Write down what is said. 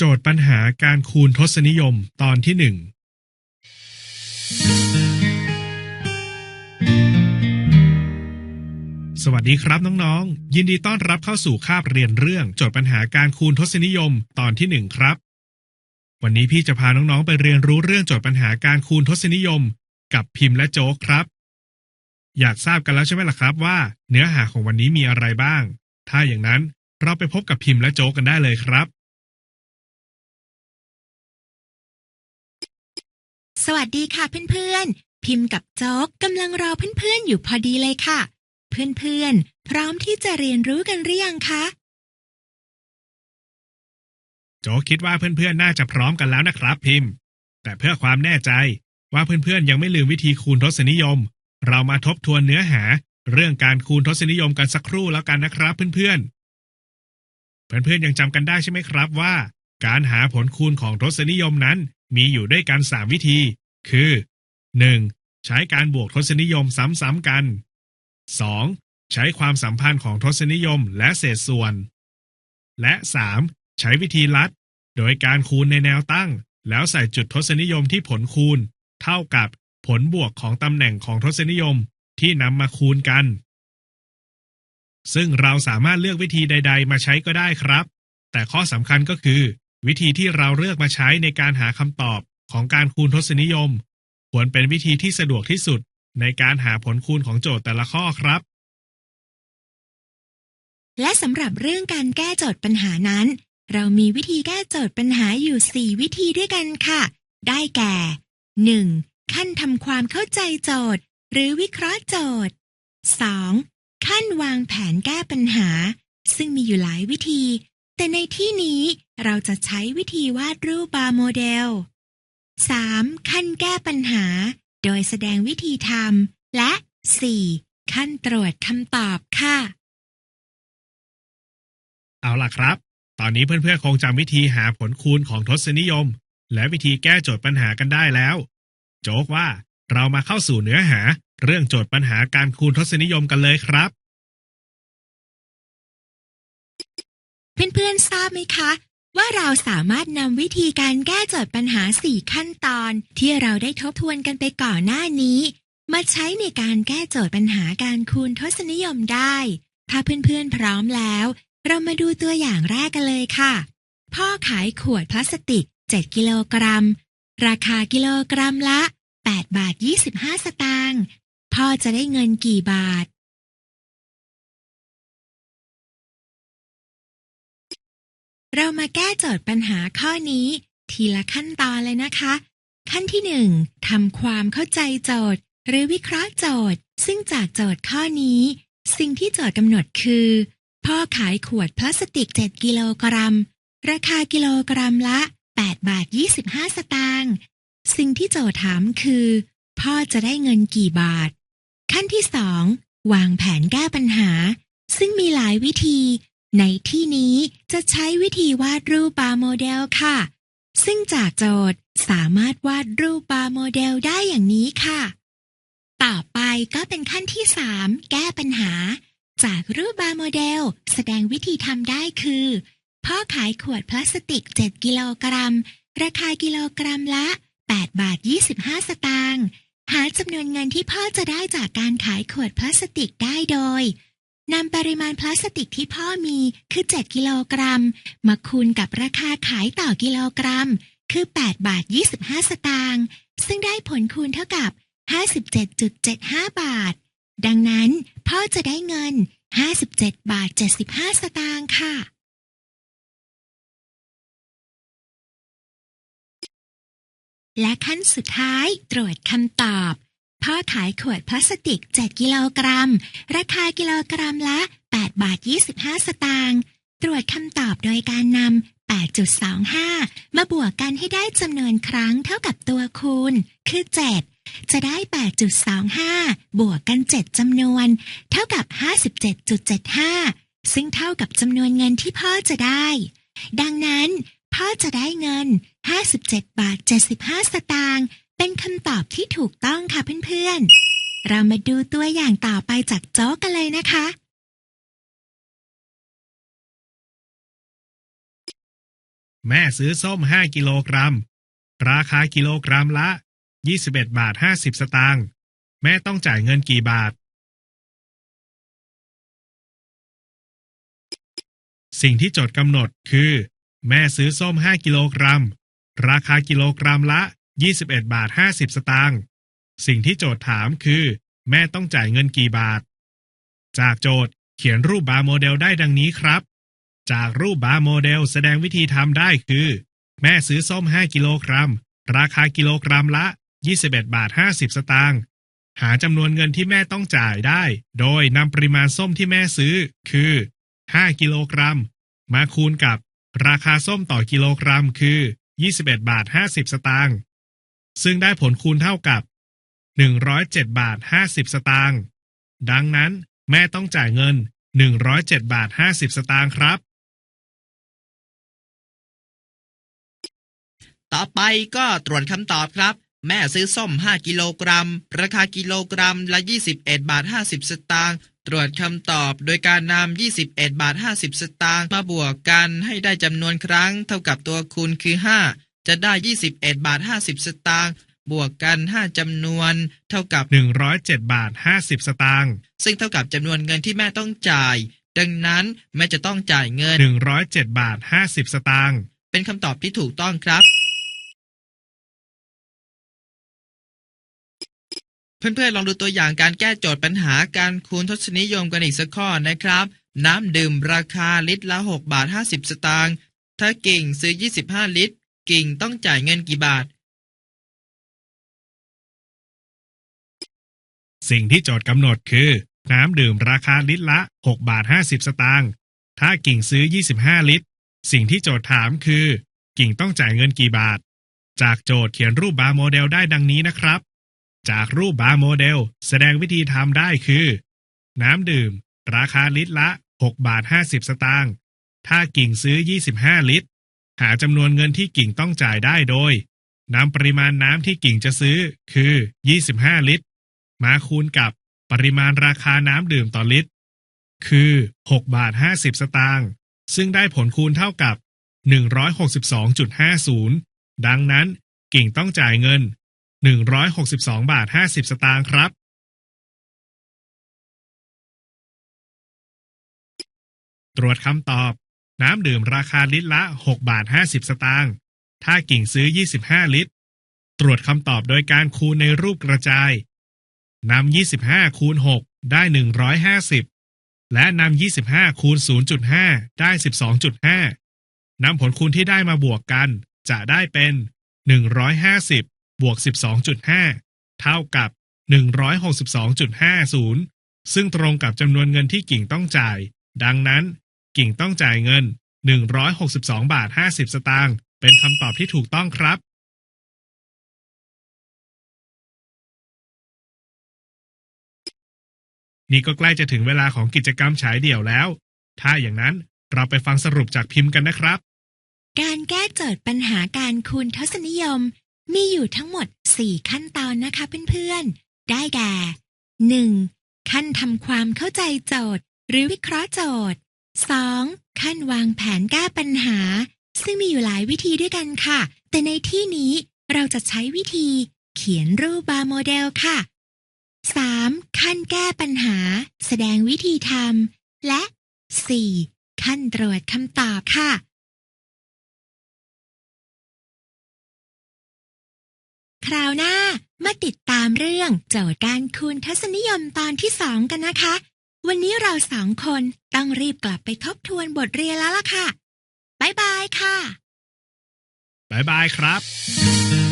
โจทย์ปัญหาการคูณทศนิยมตอนที่หนึ่ง สวัสดีครับน้องๆ ยินดีต้อนรับเข้าสู่คาบเรียนเรื่อง โจทย์ปัญหาการคูณทศนิยมตอนที่หนึ่งครับ วันนี้พี่จะพาน้องๆ ไปเรียนรู้เรื่องโจทย์ปัญหาการคูณทศนิยม กับพิมพ์และโจ๊กครับ อยากทราบกันแล้วใช่ไหมล่ะครับว่า เนื้อหาของวันนี้มีอะไรบ้าง ถ้าอย่างนั้นเราไปพบกับพิมพ์และโจ๊กกันได้เลยครับ สวัสดีค่ะเพื่อนๆ พิมพ์กับโจ๊กกำลังรอเพื่อนๆอยู่พอดีเลยค่ะ เพื่อนๆ พร้อมที่จะเรียนรู้กันหรือยังคะ โจกคิดว่าเพื่อนๆ น่าจะพร้อมกันแล้วนะครับ พิมพ์ แต่เพื่อความแน่ใจว่าเพื่อนๆ ยังไม่ลืมวิธีคูณทศนิยม เรามาทบทวนเนื้อหา เรื่องการคูณทศนิยมกันสักครู่แล้วกันนะครับ เพื่อนๆ เพื่อนๆ ยังจำกันได้ใช่ไหมครับว่า การหาผลคูณของทศนิยมนั้น มีอยู่ด้วยกันสามวิธี คือ 1. ใช้การบวกทศนิยมซ้ำๆกัน 2. ใช้ความสัมพันธ์ของทศนิยมและเศษส่วน และ 3. ใช้วิธีลัด โดยการคูณในแนวตั้ง แล้วใส่จุดทศนิยมที่ผลคูณ เท่ากับผลบวกของตำแหน่งของทศนิยมที่นำมาคูณกัน ซึ่งเราสามารถเลือกวิธีใด ๆ มาใช้ก็ได้ครับ แต่ข้อสำคัญก็คือ วิธีที่เราเลือกมาใช้ในการหาคำตอบของการคูณทศนิยม ควรเป็นวิธีที่สะดวกที่สุดในการหาผลคูณของโจทย์แต่ละข้อครับ และสำหรับเรื่องการแก้โจทย์ปัญหานั้น เรามีวิธีแก้โจทย์ปัญหาอยู่ 4 วิธีด้วยกันค่ะ ได้แก่ 1. ขั้นทำความเข้าใจโจทย์ หรือวิเคราะห์โจทย์ 2. ขั้นวางแผนแก้ปัญหา ซึ่งมีอยู่หลายวิธี แต่ในที่นี้เราจะใช้วิธีวาดรูปบาร์โมเดล 3. ขั้นแก้ปัญหา โดยแสดงวิธีทำและ 4. ขั้นตรวจคำตอบค่ะ เอาล่ะครับ ตอนนี้เพื่อนๆคงจำวิธีหาผลคูณของทศนิยม และวิธีแก้โจทย์ปัญหากันได้แล้ว โจ๊กว่าเรามาเข้าสู่เนื้อหา เรื่องโจทย์ปัญหาการคูณทศนิยมกันเลยครับ เพื่อนๆทราบไหมคะ ว่าเราสามารถนำวิธีการแก้โจทย์ปัญหา 4 ขั้นตอน ที่เราได้ทบทวนกันไปก่อนหน้านี้ มาใช้ในการแก้โจทย์ปัญหาการคูณทศนิยมได้ ถ้าเพื่อนๆพร้อมแล้ว เรามาดูตัวอย่างแรกกันเลยค่ะ พ่อขายขวดพลาสติก 7 กิโลกรัม ราคากิโลกรัมละ 8 บาท 25 สตางค์พ่อจะได้เงินกี่บาท เรามาแก้โจทย์ปัญหาข้อนี้ ทีละขั้นตอนเลยนะคะ ขั้นที่หนึ่งทำความเข้าใจโจทย์ หรือวิเคราะห์โจทย์ ซึ่งจากโจทย์ข้อนี้ สิ่งที่โจทย์กำหนดคือ พ่อขายขวดพลาสติก 7 กิโลกรัม ราคากิโลกรัมละ 8 บาท 25 สตางค์สิ่งที่โจทย์ถามคือ พ่อจะได้เงินกี่บาท ขั้นที่สองวางแผนแก้ปัญหา ซึ่งมีหลายวิธี ในที่นี้จะใช้วิธีวาดรูปบาร์โมเดลค่ะ ซึ่งจากโจทย์สามารถวาดรูปบาร์โมเดลได้อย่างนี้ค่ะ ต่อไปก็เป็นขั้นที่ 3 แก้ปัญหา จากรูปบาร์โมเดล แสดงวิธีทำได้คือ พ่อขายขวดพลาสติก 7 กิโลกรัม ราคากิโลกรัมละ 8 บาท 25 สตางค์หาจำนวนเงินที่พ่อจะได้จากการขายขวดพลาสติกได้โดย นำปริมาณพลาสติกที่พ่อมีคือ 7 กิโลกรัม มาคูณกับราคาขายต่อกิโลกรัม คือ 8 บาท 25 สตางค์ซึ่งได้ผลคูณเท่ากับ 57.75 บาท ดังนั้นพ่อจะได้เงิน 57 บาท 75 สตางค์ค่ะ และขั้นสุดท้ายตรวจคำตอบ พ่อขายขวดพลาสติก 7 กิโลกรัม ราคากิโลกรัมละ 8 บาท 25 สตางค์ตรวจคำตอบโดยการนำ8.25 มาบวกกันให้ได้จำนวนครั้งเท่ากับตัวคูณ คือ 7 จะได้ 8.25 บวกกัน 7จำนวน เท่ากับ 57.75 ซึ่งเท่ากับจำนวนเงินที่พ่อจะได้ ดังนั้น พ่อจะได้เงิน 57 บาท 75 สตางค์ เป็นคำตอบที่ถูกต้องค่ะเพื่อนๆ เรามาดูตัวอย่างต่อไปจากโจ๊กกันเลยนะคะ แม่ซื้อส้ม 5 กิโลกรัม ราคากิโลกรัมละ 21 บาท 50 สตางค์ แม่ต้องจ่ายเงินกี่บาท สิ่งที่โจทย์กำหนดคือ แม่ซื้อส้ม 5 กิโลกรัม ราคากิโลกรัมละ 21 บาท 50 สตางค์ สิ่งที่โจทย์ถามคือ แม่ต้องจ่ายเงินกี่บาท จากโจทย์เขียนรูปบาร์โมเดลได้ดังนี้ครับ จากรูปบาร์โมเดลแสดงวิธีทำได้คือ แม่ซื้อส้ม 5 กิโลกรัม ราคากิโลกรัมละ 21 บาท 50 สตางค์ หาจำนวนเงินที่แม่ต้องจ่ายได้ โดยนำปริมาณส้มที่แม่ซื้อ คือ 5 กิโลกรัม มาคูณกับ ราคาส้มต่อกิโลกรัมคือ 21 บาท 50 สตางค์ ซึ่งได้ผลคูณเท่ากับ 107 บาท 50 สตางค์ดังนั้นแม่ต้องจ่ายเงิน 107 บาท 50 สตางค์ครับ ต่อไปก็ตรวจคำตอบครับ แม่ซื้อส้ม 5 กิโลกรัม ราคากิโลกรัมละ 21 บาท 50 สตางค์ตรวจคำตอบโดยการนำ 21 บาท 50 สตางค์มาบวกกันให้ได้จำนวนครั้งเท่ากับตัวคูณคือ 5 จะได้ 21 บาท 50 สตางค์บวกกัน 5จำนวน เท่ากับ 107 บาท 50 สตางค์ซึ่งเท่ากับจำนวนเงินที่แม่ต้องจ่าย ดังนั้นแม่จะต้องจ่ายเงิน 107 บาท 50 สตางค์เป็นคำตอบที่ถูกต้องครับ เพื่อนๆลองดูตัวอย่างการแก้โจทย์ปัญหาการคูณทศนิยมกันอีกสักข้อนะครับ น้ำดื่มราคาลิตรละ 6 บาท 50 สตางค์ถ้ากิ่งซื้อ 25 ลิตร กิ่งต้องจ่ายเงินกี่บาท สิ่งที่โจทย์กำหนดคือ น้ำดื่มราคาลิตรละ 6 บาท 50 สตางค์ถ้ากิ่งซื้อ 25 ลิตร สิ่งที่โจทย์ถามคือ กิ่งต้องจ่ายเงินกี่บาท จากโจทย์เขียนรูปบาร์โมเดลได้ดังนี้นะครับ จากรูปบาร์โมเดลแสดงวิธีทำได้คือ น้ำดื่ม ราคาลิตรละ 6 บาท 50 สตางค์ถ้ากิ่งซื้อ 25 ลิตร หาจำนวนเงินที่กิ่งต้องจ่ายได้โดยนำปริมาณน้ำที่กิ่งจะซื้อคือ 25 ลิตร มาคูณกับปริมาณราคาน้ำดื่มต่อลิตร คือ6บาท50 สตางค์ซึ่งได้ผลคูณเท่ากับ 162.50 ดังนั้นกิ่งต้องจ่ายเงิน 162 บาท 50 สตางค์ครับ ตรวจคำตอบ น้ำดื่มราคาลิตรละ 6 บาท 50 สตางค์ ถ้ากิ่งซื้อ 25 ลิตร ตรวจคำตอบโดยการคูณในรูปกระจาย นำ 25 คูณ 6 ได้ 150 และนำ 25 คูณ 0.5 ได้ 12.5 นำผลคูณที่ได้มาบวกกัน จะได้เป็น 150 บวก 12.5 เท่ากับ 162.50 ซึ่งตรงกับจำนวนเงินที่กิ่งต้องจ่าย ดังนั้น กิ่งต้องจ่ายเงิน 162 บาท 50 สตางค์เป็นคำตอบที่ถูกต้องครับ นี่ก็ใกล้จะถึงเวลาของกิจกรรมฉายเดี่ยวแล้ว ถ้าอย่างนั้นเราไปฟังสรุปจากพิมพ์กันนะครับ การแก้โจทย์ปัญหาการคูณทศนิยม มีอยู่ทั้งหมด 4 ขั้นตอนนะคะเพื่อนๆ ได้แก่ 1. ขั้นทำความเข้าใจโจทย์ หรือวิเคราะห์โจทย์ 2. ขั้นวางแผนแก้ปัญหา ซึ่งมีอยู่หลายวิธีด้วยกันค่ะ แต่ในที่นี้เราจะใช้วิธีเขียนรูปบาร์โมเดลค่ะ 3. ขั้นแก้ปัญหา แสดงวิธีทำและ 4. ขั้นตรวจคำตอบค่ะ คราวหน้ามาติดตามเรื่องโจทย์การคูณทศนิยมตอนที่สองกันนะคะ วันนี้เราสองคนต้องรีบกลับไปทบทวนบทเรียนแล้วล่ะค่ะ บ๊ายบายค่ะ บ๊ายบายครับ